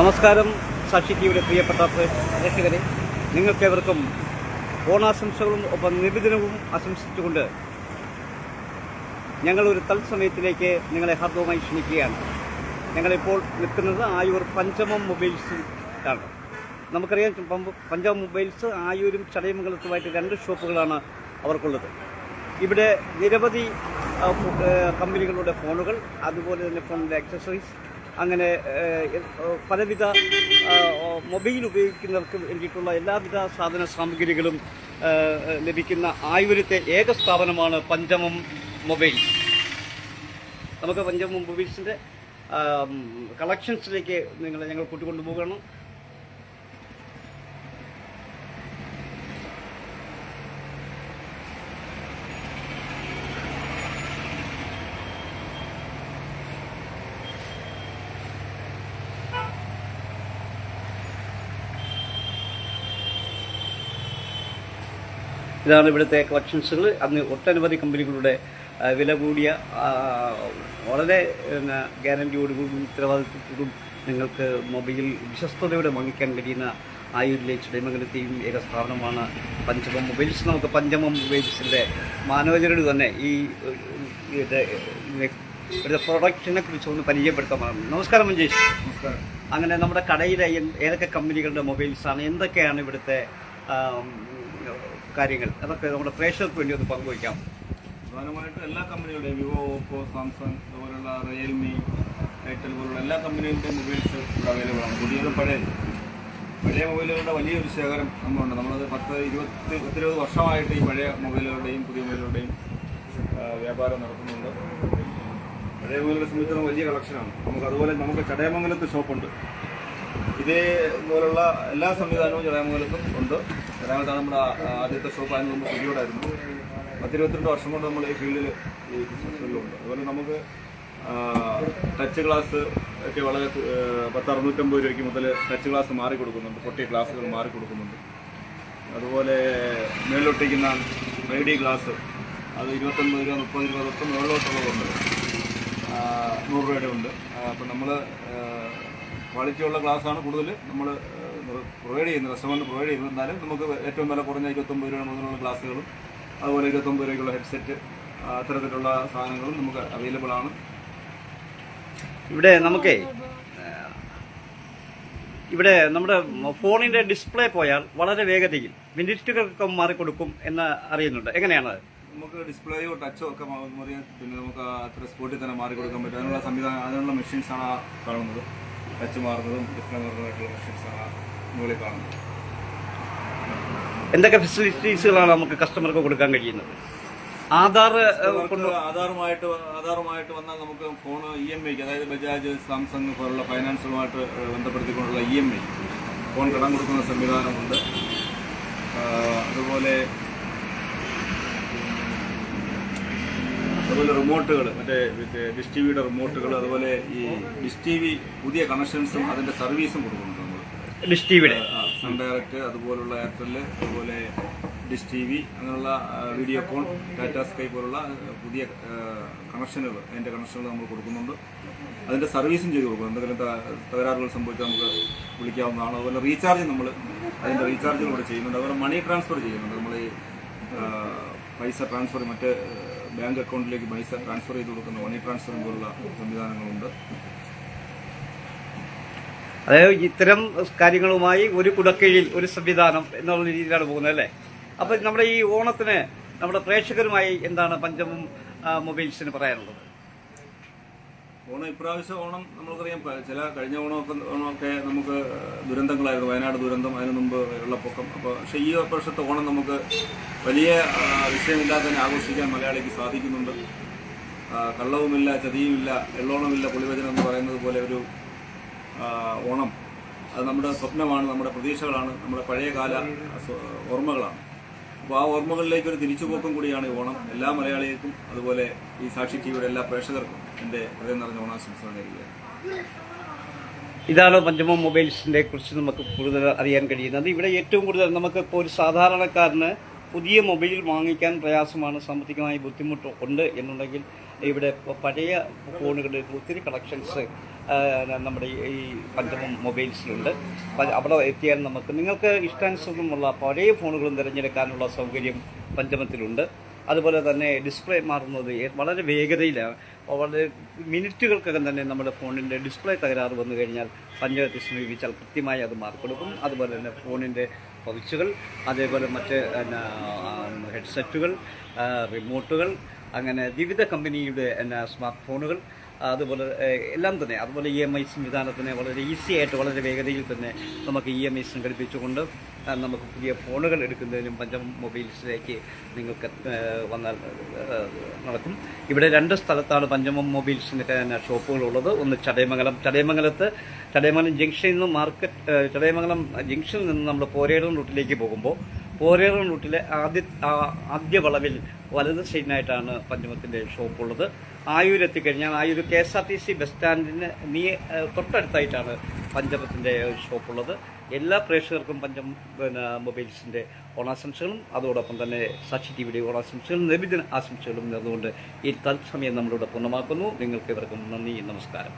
നമസ്കാരം സാക്ഷി ടിവിയുടെ പ്രിയപ്പെട്ട പ്രേ- പ്രേക്ഷകരെ. നിങ്ങൾക്കേവർക്കും ഓണാശംസകളും ഒപ്പം നിബിദിനവും ആശംസിച്ചുകൊണ്ട് ഞങ്ങളൊരു തത്സമയത്തിലേക്ക് നിങ്ങളെ ഹാർദവുമായി ക്ഷണിക്കുകയാണ്. ഞങ്ങളിപ്പോൾ നിൽക്കുന്നത് ആയൂർ പഞ്ചമം മൊബൈൽസിലാണ് നമുക്കറിയാം പഞ്ചാബ് മൊബൈൽസ് ആയൂരും ചടയമംഗലത്തുമായിട്ട് രണ്ട് ഷോപ്പുകളാണ് അവർക്കുള്ളത്. ഇവിടെ നിരവധി കമ്പനികളുടെ ഫോണുകൾ അതുപോലെ തന്നെ ഫോണിന്റെ ആക്സസറീസ് അങ്ങനെ പലവിധ മൊബൈൽ ഉപയോഗിക്കുന്നവർക്ക് വേണ്ടിയിട്ടുള്ള എല്ലാവിധ സാധന സാമഗ്രികളും ലഭിക്കുന്ന ആയുരത്തെ ഏക സ്ഥാപനമാണ് പഞ്ചമം മൊബൈൽ. നമുക്ക് പഞ്ചമം മൊബൈൽസിന്റെ കളക്ഷൻസിലേക്ക് നിങ്ങളെ ഞങ്ങൾ കൂട്ടിക്കൊണ്ടു പോകണം ഇതാണ് ഇവിടുത്തെ കളക്ഷൻസുകൾ അന്ന് ഒട്ടനവധി കമ്പനികളുടെ വില കൂടിയ വളരെ പിന്നെ, ഗ്യാരണ്ടിയോടുകൂടി ഉത്തരവാദിത്വത്തോടും നിങ്ങൾക്ക് മൊബൈൽ വിശ്വസ്തയോടെ വാങ്ങിക്കാൻ കഴിയുന്ന ആയൂരിലെ ചുടമംഗലത്തെയും ഏക സ്ഥാപനമാണ് പഞ്ചമം മൊബൈൽസ്. നമുക്ക് പഞ്ചമം മൊബൈൽസിന്റെ മാനേജരോട് തന്നെ ഈ ഇവിടുത്തെ പ്രൊഡക്റ്റിനെ കുറിച്ച് ഒന്ന് പരിചയപ്പെടുത്താൻ നമസ്കാരം മഞ്ജേഷ് നമസ്കാരം. അങ്ങനെ നമ്മുടെ കടയിലെ ഏതൊക്കെ കമ്പനികളുടെ മൊബൈൽസാണ്? എന്തൊക്കെയാണ് ഇവിടുത്തെ കാര്യങ്ങൾ. അതൊക്കെ നമ്മുടെ പ്രേക്ഷകർക്ക് വേണ്ടി ഒന്ന് പങ്കുവയ്ക്കാം. പ്രധാനമായിട്ടും എല്ലാ കമ്പനികളുടെയും വിവോ ഓപ്പോ സാംസങ് അതുപോലുള്ള റിയൽമി എയർടെൽ പോലുള്ള എല്ലാ കമ്പനികളുടെയും മൊബൈൽസ് ഇവിടെ അവൈലബിൾ ആണ്. പുതിയതും പഴയ പഴയ മൊബൈലുകളുടെ വലിയൊരു ശേഖരം നമ്മളുണ്ട്. നമ്മളത് പത്ത് ഇരുപത്തി പത്തിരുപത് വർഷമായിട്ട് ഈ പഴയ മൊബൈലുകളുടെയും പുതിയ മൊബൈലുകളുടെയും വ്യാപാരം നടത്തുന്നുണ്ട്. പഴയ മൊബൈലുകളെ സംബന്ധിച്ചിടത്തോളം വലിയ കളക്ഷനാണ് നമുക്ക് അതുപോലെ നമുക്ക് ചടയമംഗലത്ത് ഷോപ്പുണ്ട് ഇതേ പോലുള്ള എല്ലാ സംവിധാനവും ജടാമംഗലത്തും ഉണ്ട്. ചടയമംഗലത്താണ് നമ്മുടെ ആദ്യത്തെ ഷോപ്പ് അതിന് നമ്മൾ പുതിയോടായിരുന്നു പത്തിരുപത്തിരണ്ട് വർഷം കൊണ്ട് നമ്മൾ ഈ ഫീൽഡിൽ ഈ ബിസിനസ്സിലുണ്ട്. അതുപോലെ നമുക്ക് ടച്ച് ക്ലാസ് ഒക്കെ വളരെ പത്ത് അറുന്നൂറ്റമ്പത് രൂപയ്ക്ക് മുതൽ ടച്ച് ക്ലാസ് മാറി കൊടുക്കുന്നുണ്ട്. പൊട്ടിയ ക്ലാസ്സുകൾ മാറി കൊടുക്കുന്നുണ്ട്. അതുപോലെ മേളിലൊട്ടിക്കുന്ന റേഡി ക്ലാസ് അത് ഇരുപത്തൊൻപത് രൂപ മുപ്പത് രൂപ തൊട്ട് മുകളിലോട്ടുള്ളതുണ്ട് നൂറ് രൂപയുടെ ഉണ്ട്. അപ്പം നമ്മൾ ക്വാളിറ്റി ഉള്ള ഗ്ലാസ്സാണ് കൂടുതൽ. നമ്മൾ പ്രൊവൈഡ് ചെയ്യുന്നത് കസ്റ്റമറിന് പ്രൊവൈഡ് ചെയ്യുന്നത്. എന്നാലും നമുക്ക് ഏറ്റവും വില കുറഞ്ഞ ഇരുപത്തൊമ്പത് രൂപ മുതലുള്ള ഗ്ലാസ്സുകളും അതുപോലെ ഇരുപത്തൊമ്പത് രൂപയ്ക്കുള്ള ഹെഡ്സെറ്റ് അത്തരത്തിലുള്ള സാധനങ്ങളും നമുക്ക് അവൈലബിൾ ആണ്. ഇവിടെ നമുക്കേ ഇവിടെ നമ്മുടെ ഫോണിന്റെ ഡിസ്പ്ലേ പോയാൽ വളരെ വേഗതയിൽ മിനിറ്റുകൾക്ക് മാറിക്കൊടുക്കും എന്ന് അറിയുന്നുണ്ട്. എങ്ങനെയാണ്? നമുക്ക് ഡിസ്പ്ലേയോ ടച്ചോ ഒക്കെ മാ- മാറിയാൽ പിന്നെ നമുക്ക് അത്ര സ്പോട്ടിൽ തന്നെ മാറി കൊടുക്കാൻ പറ്റും. അതിനുള്ള സംവിധാനം അതിനുള്ള മെഷീൻസാണ് കാണുന്നത്. ടച്ച് മാറുന്നതും ഡിസ്പ്ലേ മാറുന്നതായിട്ടുള്ള മെഷീൻസാണ് മുകളിൽ കാണുന്നത്. എന്തൊക്കെ ഫെസിലിറ്റീസുകളാണ് നമുക്ക് കസ്റ്റമർക്ക് കൊടുക്കാൻ കഴിയുന്നത്? ആധാർ ആധാറുമായിട്ട് ആധാറുമായിട്ട് വന്നാൽ നമുക്ക് ഫോൺ ഇ എം ഐക്ക് അതായത് ബജാജ് സാംസങ് പോലുള്ള ഫൈനാൻസുമായിട്ട് ബന്ധപ്പെടുത്തിക്കൊണ്ടുള്ള ഇ എം ഐ ഫോൺ കടം കൊടുക്കുന്ന സംവിധാനമുണ്ട്. അതുപോലെ അതുപോലെ റിമോട്ടുകൾ മറ്റേ ഡിഷ് ടി വിയുടെ റിമോട്ടുകൾ അതുപോലെ ഈ ഡിഷ് ടി വി പുതിയ കണക്ഷൻസും അതിന്റെ സർവീസും കൊടുക്കുന്നുണ്ട് നമ്മൾ ഡിഷ് ടിവിയുടെ? സൺ ഡയറക്റ്റ് അതുപോലുള്ള എയർടെൽ അതുപോലെ ഡിഷ് ടി വി അങ്ങനെയുള്ള വീഡിയോ വീഡിയോകോൺ ടാറ്റ സ്കൈ പോലുള്ള പുതിയ കണക്ഷനുകൾ അതിന്റെ കണക്ഷനുകൾ നമ്മൾ കൊടുക്കുന്നുണ്ട്. അതിന്റെ സർവീസും ചെയ്ത് കൊടുക്കും. എന്തെങ്കിലും തകരാറുകൾ സംഭവിച്ചാൽ നമുക്ക് വിളിക്കാവുന്നതാണ്. അതുപോലെ റീചാർജ് നമ്മൾ അതിന്റെ റീചാർജ് ഇവിടെ ചെയ്യുന്നുണ്ട്. അതുപോലെ മണി ട്രാൻസ്ഫർ ചെയ്യുന്നുണ്ട്. നമ്മൾ ഈ പൈസ ട്രാൻസ്ഫർ മറ്റ് ബാങ്ക് അക്കൗണ്ടിലേക്ക് പൈസ ട്രാൻസ്ഫർ ചെയ്ത് കൊടുക്കുന്ന മണി ട്രാൻസ്ഫർ പോലുള്ള സംവിധാനങ്ങളുണ്ട്. അതായത് ഇത്തരം കാര്യങ്ങളുമായി ഒരു കുടക്കീഴിൽ ഒരു സംവിധാനം എന്നുള്ള രീതിയിലാണ് പോകുന്നത് അല്ലേ? അപ്പൊ നമ്മുടെ ഈ ഓണത്തിന് നമ്മുടെ പ്രേക്ഷകരുമായി എന്താണ് പഞ്ചമം മൊബൈൽസിന് പറയാനുള്ളത്? ഓണം ഇപ്രാവശ്യം ഓണം നമ്മൾക്കറിയാം. ചില കഴിഞ്ഞ ഓണമൊക്കെ ഓണമൊക്കെ നമുക്ക് ദുരന്തങ്ങളായിരുന്നു. വയനാട് ദുരന്തം അതിനു മുമ്പ് വെള്ളപ്പൊക്കം. അപ്പോൾ പക്ഷേ ഈ വർഷത്തെ ഓണം നമുക്ക് വലിയ വിഷയമില്ലാതെ തന്നെ ആഘോഷിക്കാൻ മലയാളിക്ക് സാധിക്കുന്നുണ്ട്. കള്ളവുമില്ല ചതിയുമില്ല എള്ളോണമില്ല പുളിവചനം എന്ന് പറയുന്നത് പോലെ ഒരു ഓണം. അത് നമ്മുടെ സ്വപ്നമാണ് നമ്മുടെ പ്രതീക്ഷകളാണ് നമ്മുടെ പഴയകാല ഓർമ്മകളാണ്. അപ്പോൾ ആ ഓർമ്മകളിലേക്ക് ഒരു തിരിച്ചുപോക്കും കൂടിയാണ് ഈ ഓണം. എല്ലാ മലയാളികൾക്കും അതുപോലെ ഈ സാക്ഷി ടിവിയുടെ എല്ലാ പ്രേക്ഷകർക്കും. ഇതാണ് പഞ്ചമ മൊബൈൽസിനെ കുറിച്ച് നമുക്ക് കൂടുതൽ അറിയാൻ കഴിയുന്നത്? ഇവിടെ ഏറ്റവും കൂടുതൽ നമുക്ക് ഇപ്പോൾ ഒരു സാധാരണക്കാരന് പുതിയ മൊബൈൽ വാങ്ങിക്കാൻ പ്രയാസമാണ്. സാമ്പത്തികമായി ബുദ്ധിമുട്ട് ഉണ്ട് എന്നുണ്ടെങ്കിൽ ഇവിടെ പഴയ ഫോണുകളുടെ ഒത്തിരി കളക്ഷൻസ് നമ്മുടെ ഈ- പഞ്ചമ മൊബൈൽസിലുണ്ട്. അവിടെ എത്തിയാൽ നമുക്ക് നിങ്ങൾക്ക് ഇഷ്ടാനുസൃതമുള്ള പഴയ ഫോണുകളും തിരഞ്ഞെടുക്കാനുള്ള സൗകര്യം പഞ്ചമത്തിലുണ്ട്. അതുപോലെ തന്നെ ഡിസ്പ്ലേ മാറുന്നത് വളരെ വേഗതയിലാണ്. വളരെ മിനിറ്റുകൾക്കകം തന്നെ നമ്മുടെ ഫോണിന്റെ ഡിസ്പ്ലേ തകരാറ് വന്നു കഴിഞ്ഞാൽ പഞ്ചായത്ത് സമീപിച്ചാൽ കൃത്യമായി അത് മാറിക്കൊടുക്കും അതുപോലെ തന്നെ ഫോണിന്റെ പൗച്ചുകൾ അതേപോലെ മറ്റ് ഹെഡ്സെറ്റുകൾ റിമോട്ടുകൾ അങ്ങനെ വിവിധ കമ്പനിയുടെ എന്നാ സ്മാർട്ട് ഫോണുകൾ അതുപോലെ എല്ലാം തന്നെ. അതുപോലെ ഇ എം ഐ സംവിധാനത്തിന് വളരെ ഈസി ആയിട്ട് വളരെ വേഗതയിൽ തന്നെ നമുക്ക് ഇ എം ഐ സംഘടിപ്പിച്ചുകൊണ്ട് നമുക്ക് പുതിയ ഫോണുകൾ എടുക്കുന്നതിനും പഞ്ചം മൊബൈൽസിലേക്ക് നിങ്ങൾക്ക് വന്നാൽ നടക്കും. ഇവിടെ രണ്ട് സ്ഥലത്താണ് പഞ്ചമം മൊബൈൽസിന്റെ തന്നെ ഷോപ്പുകളുള്ളത്. ഒന്ന് ചടയമംഗലം. ചടയമംഗലത്ത് ചടയമംഗലം ജംഗ്ഷനിൽ നിന്ന് മാർക്കറ്റ് ചടയമംഗലം ജംഗ്ഷനിൽ നിന്ന് നമ്മൾ പോരേടം റൂട്ടിലേക്ക് പോകുമ്പോൾ പോരേറം റൂട്ടിലെ ആദ്യ ആദ്യ വളവിൽ വലത് സൈഡിനായിട്ടാണ് പഞ്ചമത്തിന്റെ ഷോപ്പുള്ളത്. ആയൂർ എത്തിക്കഴിഞ്ഞാൽ Ayur K S R T C bus സ്റ്റാൻഡിന് നീ തൊട്ടടുത്തായിട്ടാണ് പഞ്ചമത്തിന്റെ ഷോപ്പുള്ളത്. എല്ലാ പ്രേക്ഷകർക്കും പഞ്ചം പിന്നെ മൊബൈൽസിന്റെ ഓണാശംസകളും അതോടൊപ്പം തന്നെ സാക്ഷി ടി വിയുടെ ഓണാശംസകളും നബിദിന ആശംസകളും നേർന്നുകൊണ്ട് ഈ തത്സമയം നമ്മളിവിടെ പൂർണമാക്കുന്നു. നിങ്ങൾക്ക് ഇവർക്കും നന്ദി നമസ്കാരം.